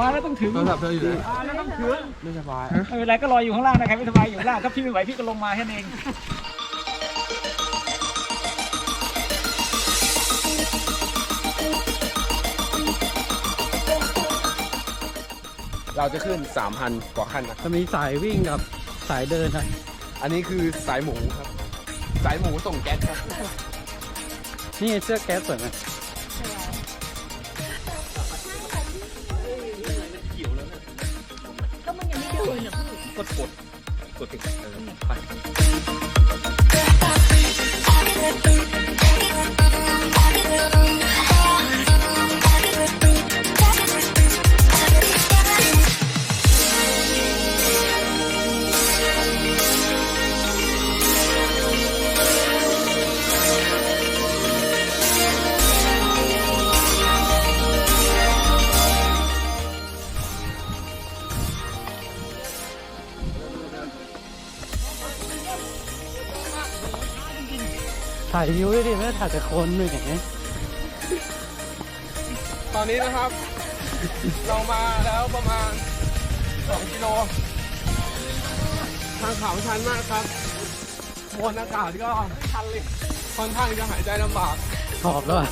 มาแล้วต้องถึงโทรศัพท์เธออยู่ไหนมาแล้วต้องถึงไม่สบายไม่เป็นไรก็รออยู่ข้างล่างนะใครไม่สบายอยู่ข้างล่างถ้าพี่ไม่ไหวพี่ก็ลงมาแค่นั้นเองเราจะขึ้น 3,000 กว่าขั้นนะจะมีสายวิ่งกับสายเดินครับ อันนี้คือสายหมูครับ สายหมูส่งแก๊สครับ นี่เสื้อแก๊สสวยไหม กดกดกดติดเออไป ถ่ายวิวด้วยดิไม่ได้ถ่ายแต่คนหนึ่งไงตอนนี้นะครับ เรามาแล้วประมาณ 2 กิโล ทางเขาชันมากครับมวลอากาศก็ชันเลยค่อนข้างจะหายใจลำบากขอบแล้วอะ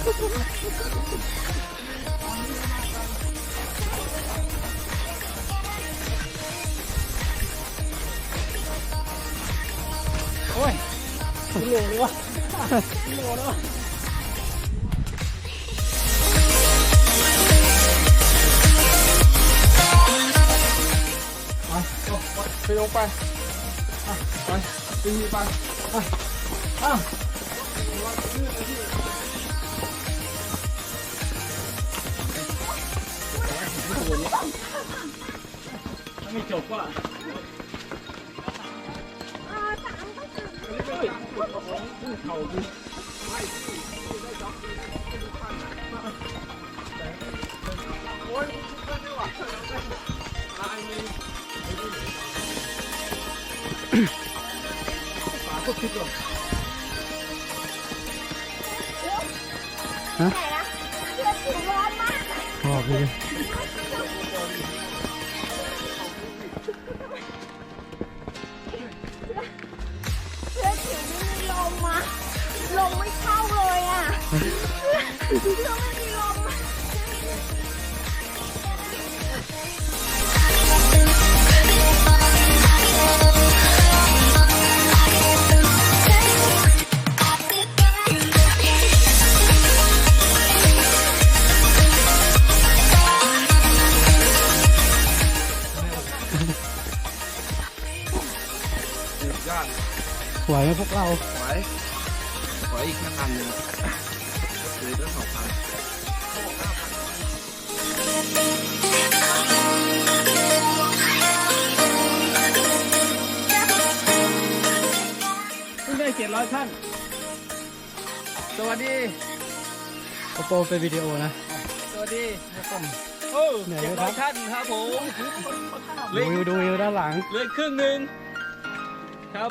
โอ้ยกิโลเลยวะกิโลเลยวะ ไปลงไปอะไปตีไปอะอ้าว Thank you. ร้อยท่าน สวัสดีโปโปเปวิดีโอนะ สวัสดีครับผมโอ้เหนื่อยไหมครับท่านครับผมดูอวิวดูวิวด้านหลังเลยครึ่งหนึ่งครับ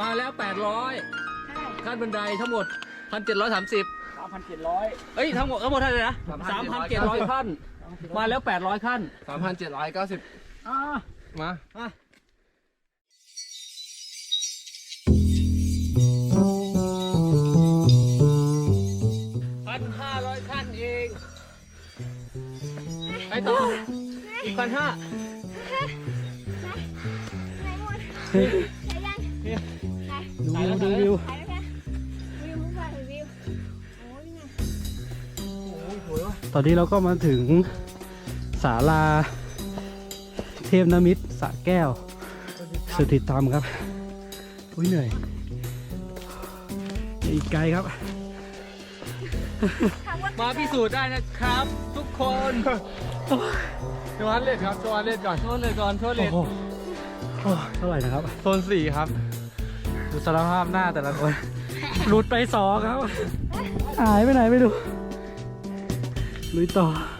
มาแล้วแปดร้อยขั้นบันไดทั้งหมดพันเจ็ดร้อยสามสิบสามพันเจ็ดร้อยเฮ้ยทั้งหมดทั้งหมดเท่าไหร่นะสามพันเจ็ดร้อยขั้น มาแล้วแปดร้อยขั้น สามพันเจ็ดร้อยเก้าสิบมา มา ไปต่ออีกพันห้าไหนหมดเฮ้ยไหนยังเนี่ยไหนดูวิวดูวิวไหนแล้วแค่วิวมุกไปวิวโอ้ยนี่ไงตอนนี้เราก็มาถึงศาลาเทพนมิตรสระแก้วสุธิธรรมครับ อุ้ยเหนื่อยอีกไกลครับ มาพิสูจน์ได้นะครับทุกคน โจฮันเลดครับโจฮันเลดก่อนโทษเลยก่อนโทษเลโอ้ยโหโอ้เท่าไหร่นะครับ โซนสี่ครับ ดูสารภาพหน้าแต่ละคน หลุดไปสองครับ หายไปไหนไม่รู้ลุยต่ออี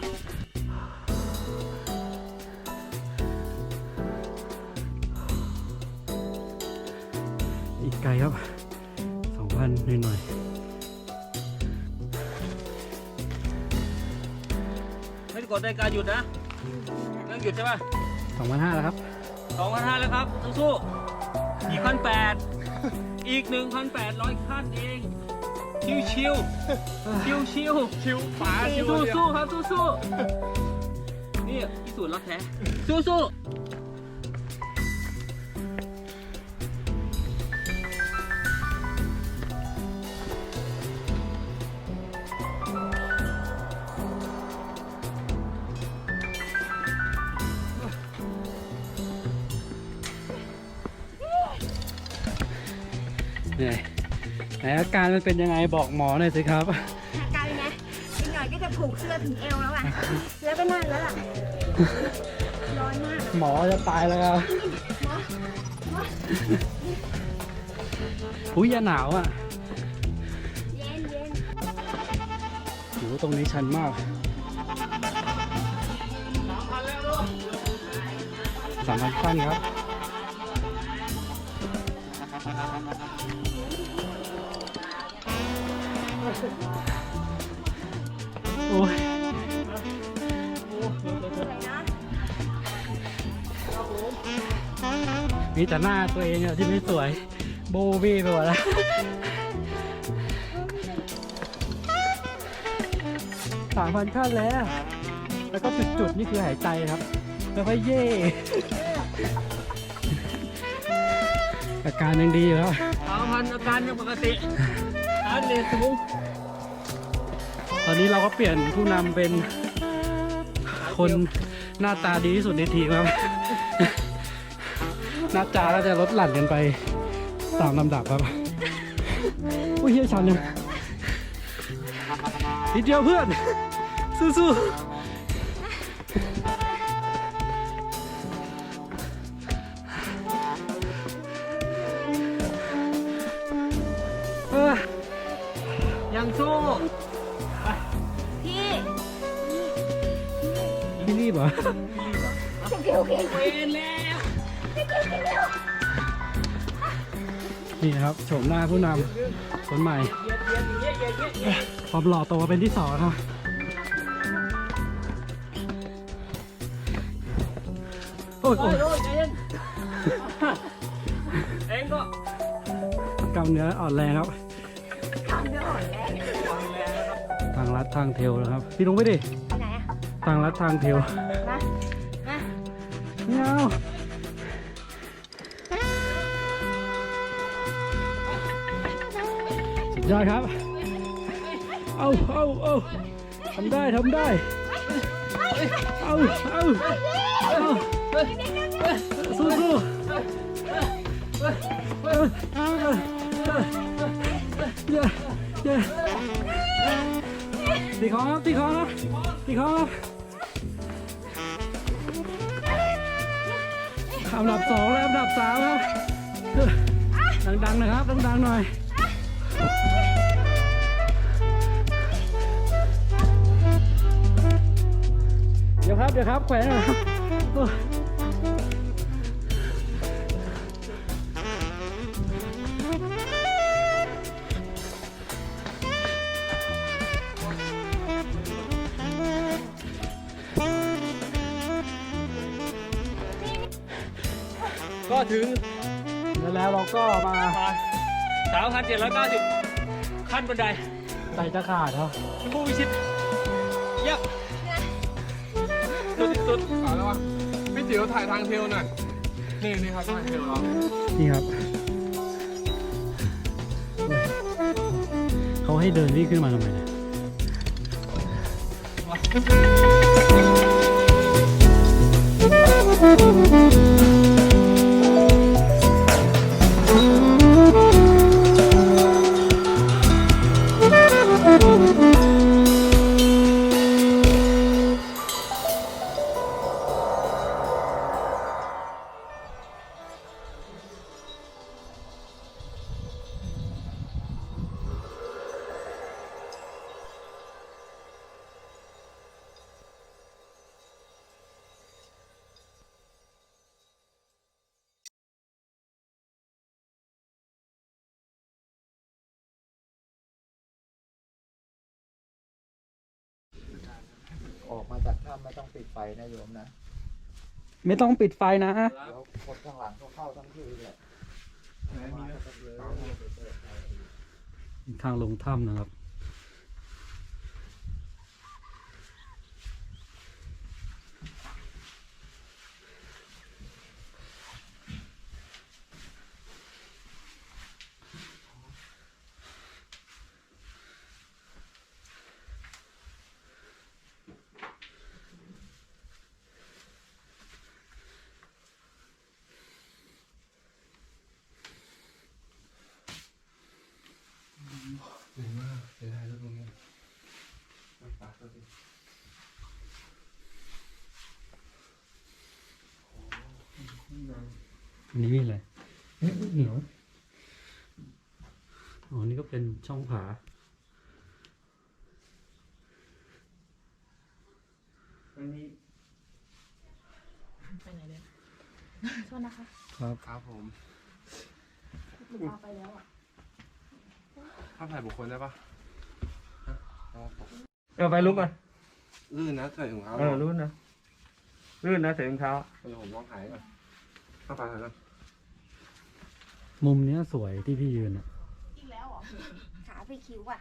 ๆไม่กดในการหยุดนะเรื่องหยุดใช่ป่ะสองพันห้าแล้วครับสองพันห้าแล้วครับสู้ๆอีกพันแปดอีกหนึ่งพันแปดร้อยขั้นเอง ชิวชิวชิวชิวชิวป๋าชิวสู้เดียวสู้ครับสู้สู้นี่พิสูจน์รักแท้สู้สู้ เหนื่อยไหนอาการมันเป็นยังไงบอกหมอหน่อยสิครับ อาการไงอีกหน่อยก็จะผูกเสื้อถึงเอวแล้วอะ แล้วก็นั่นแล้วล่ะ ร้อนมากหมอจะตายแล้วครับอุ้ยอย่าหนาวอะเย็นเย็นโหตรงนี้ชันมากสามพันขั้นครับ โอ้ยมีแต่หน้าตัวเองอะที่ไม่สวย โบบี้ไปหมดแล้วสามพันขั้นแล้ว แล้วก็จุดๆ นี่คือหายใจครับ แล้วก็เย่อาการยังดีอยู่แล้วสามพันอาการยังปกติ ตอนนี้เราก็เปลี่ยนผู้นำเป็นคนหน้าตาดีที่สุดในทีมครับ หน้าจาเราจะลดหลั่นกันไปตามลำดับครับ อุ้ยเฮียชันเลยนิดเดียวเพื่อน สู้ๆ นี่นะครับโฉมหน้าผู้นำคนใหม่เย็นเย็นเย็นเย็นเย็นเย็นความหล่อโตมาเป็นที่สองครับโอ้ยโอ้โอ้ยยโอ้ยใจเย็นเองก็กำเนื้ออ่อนแรงครับทำเรื่องอ่อนแรงฟังแรงนะครับทางลัดทางเทลนะครับ พี่ลงไปดิไปไหนอะทางลัดทางเทลมามาเงา ยอดครับ เอาเอาเอาทำได้ทำได้ เอาเอาเอาสู้สู้เออเออเออเย้เย้ตีคอครับตีคอครับตีคอครับอันดับสองและอันดับสามครับ ดังๆนะครับ ดังๆหน่อย เดี๋ยวครับเดี๋ยวครับแขวนหนะครับโอ้ยก็ถึงแล้วเราก็มาสามพันเจ็ดร้อยเก้าสิบขั้นบันไดใส่ตะขาดครับผู้วิชิต สุดขายแล้ววะพี่จิ๋วถ่ายทางเทลหน่อยนี่นี่ครับทางเทลเรานี่ครับ เขาให้เดินวิ่งขึ้นมาทำไมเนี่ย จากถ้ำไม่ต้องปิดไฟนะโยมนะไม่ต้องปิดไฟนะ เดี๋ยวคนข้างหลังเขาเข้าทั้งคืนแหละทางลงถ้ำนะครับ อันนี้มีอะไรเอ๊ะเหนียวอ๋อ นี่ก็เป็นช่องผาไปไหนเลยโทษนะคะครับครับผมหนูพาไปแล้วอะภาพถ่ายบุคคลได้ปะเอาไปลุกก่อนลื่นนะใส่ถุงเท้าเออรุ่นนะลื่นนะใส่รองเท้าเดี๋ยวผมลองถ่ายก่อน ภาพถ่ายก่อนมุมเนี้ยสวยที่พี่ยืนอะอีกแล้วเหรอ ขาพี่คิ้วอะ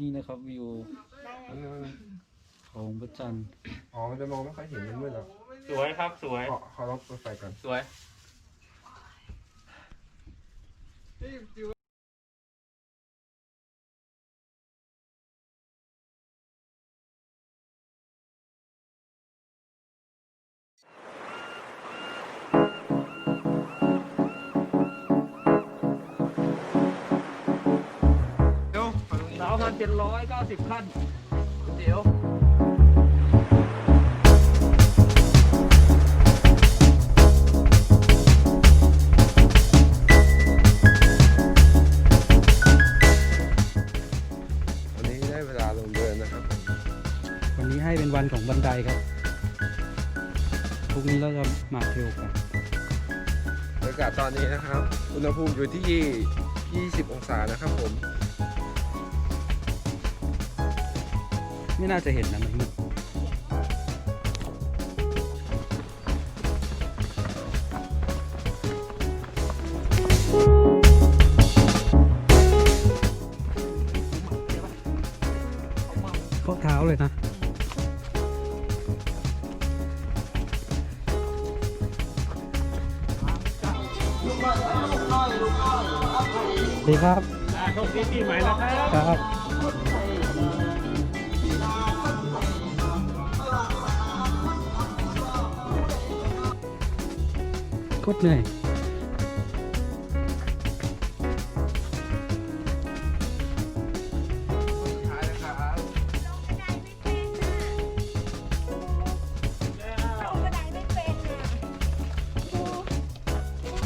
นี่นะครับวิวได้ไหมอันนี้มันของพระจันทร์อ๋อมันจะมองไม่ค่อยเห็นมันมืดหรอกสวยครับสวย ขอขอลบไฟก่อน สวย นี้สามพันเจ็ดร้อยเก้าสิบขั้นเดี๋ยววันนี้ได้เวลาลงเดินนะครับ วันนี้ให้เป็นวันของบันไดครับ พรุ่งนี้เราจะมาเทลกัน บรรยากาศตอนนี้นะครับ อุณหภูมิอยู่ที่ 20 องศานะครับผม ไม่น่าจะเห็นนะมันมืดข้อเท้าเลยนะดีครับโชคดีปีใหม่นะครับครับ โคตรเหนื่อยท้ายนะครับลงกระไดไม่เป็นอะดู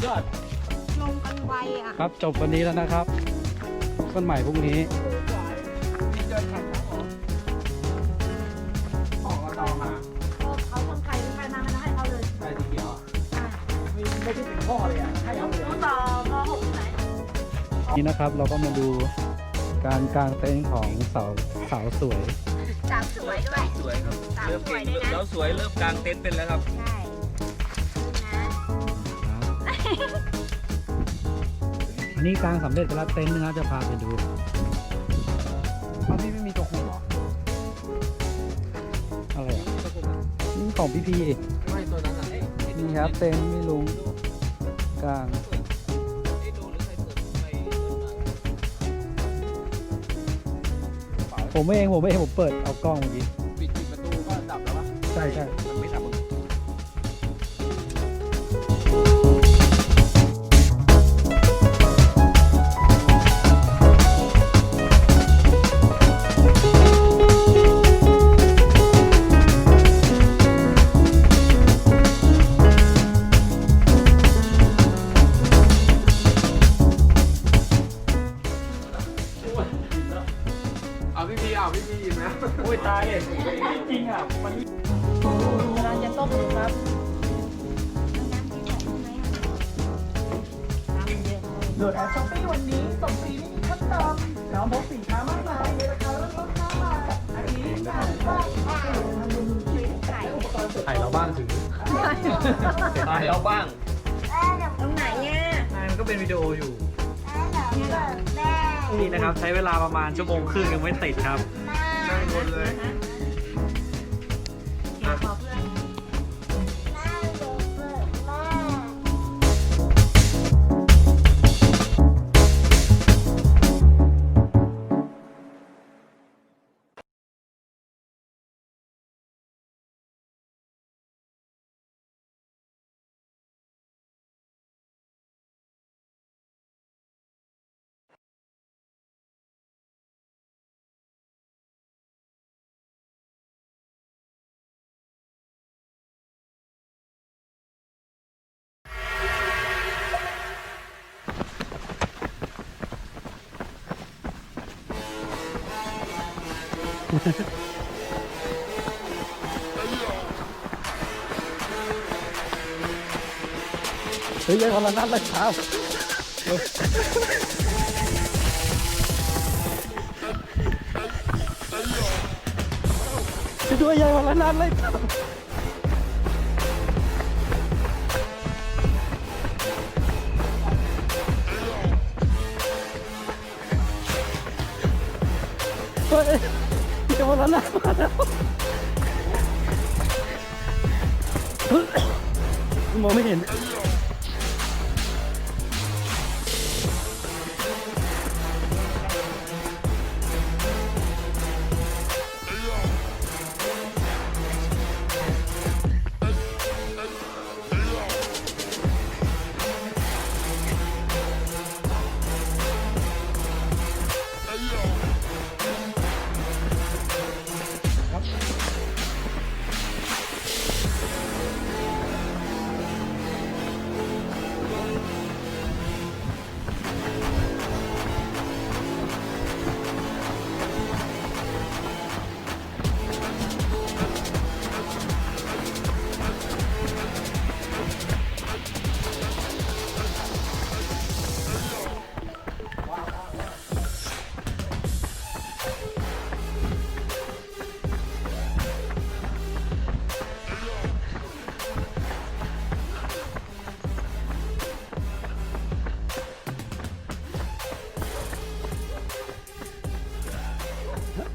ยอดลงกันไวอะ ครับจบวันนี้แล้วนะครับต้นใหม่พรุ่งนี้ เลยอะให้เอาเลยต้องต่อมหกไหนนี่นะครับเราก็มาดูการกางเต็นท์ของสาวสาวสวย สาวสวยด้วย สวยครับสาวเริ่มสวเก่ยงด้วยนะ แล้วสวยเริ่มกลางเต็นท์เป็นแล้วครับ ใช่นะอันนี้กางสำเร็จไปแล้วเต็นท์นะครับจะพาไปดูเอาพี่ไม่มีตัวคุมเหรออะไรอะนี่ของพี่พีไม่ตัวนั้นอะนี่ครับเต็นท์มีลุง กลางผมเองผมเองผมเปิดเอากล้องเมื่อกี้ปิดปิดประตูก็ดับแล้วปะใช่ใช่ มันยังต้มอยู่ครับโหลดแอปช้อปปี้วันนี้ส่งฟรีไม่มีขั้นต่ำแล้วพบสินค้ามากมายในราคาเริ่มต้น5บาทอันนี้30บาทและอุปกรณ์ส่วนถ่เราบ้างถึงข่เราบ้างตรงไหนเนี่ยถ่ามันก็เป็นวิดีโออยู่ นี่นะครับ ใช้เวลาประมาณชั่วโมงครึ่งยังไม่ติดครับนั่งบนเลย เฮ้ยยังคนละนัดเลยครับช่วยด้วยยังคนละนัดเลยครับ แล้วนะมมองไม่เห็น